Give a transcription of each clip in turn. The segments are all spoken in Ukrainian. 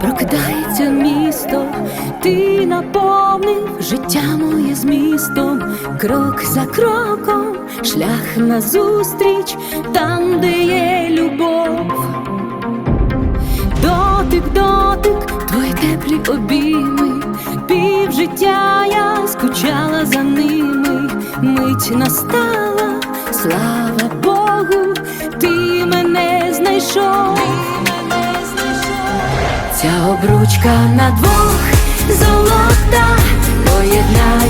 Прокидається місто, ти наповнив життя моє змістом, крок за кроком, шлях назустріч, там, де є любов. Дотик, дотик, твої теплі обійми, пів життя я скучала за ними, мить настала, слава Богу, ти мене знайшов. Ця обручка на двох золота поєднає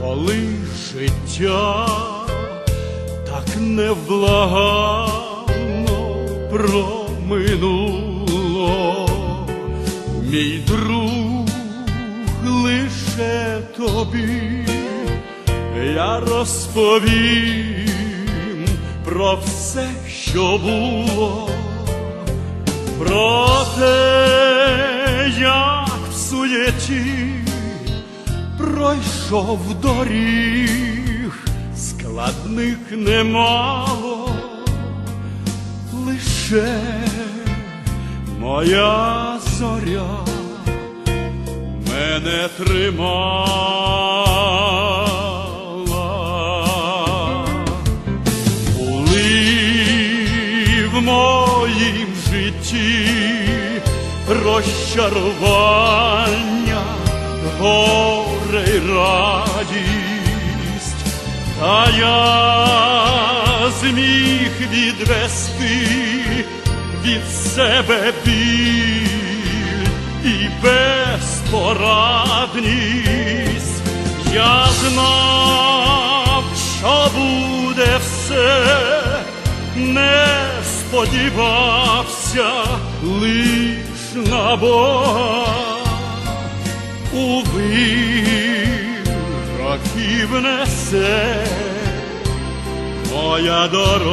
Коли життя так невблаганно проминуло, мій друг лише тобі, я розповім про все, що було. Про те, як в суєті пройшов доріг, складних немало, лише моя зоря мене тримала. Були в моїм житті розчарування, горе й радість, та я зміг відвести від себе біль і безпорадність. Я знав, що буде все, не сподівався лиш на Бога у вирахів несе моя дорога,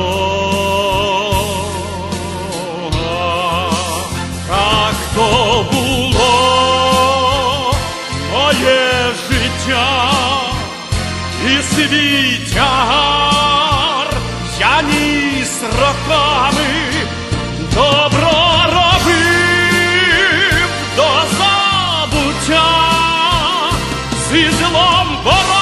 так то було моє життя і свій тягар я ніс роком. свій злом боротися.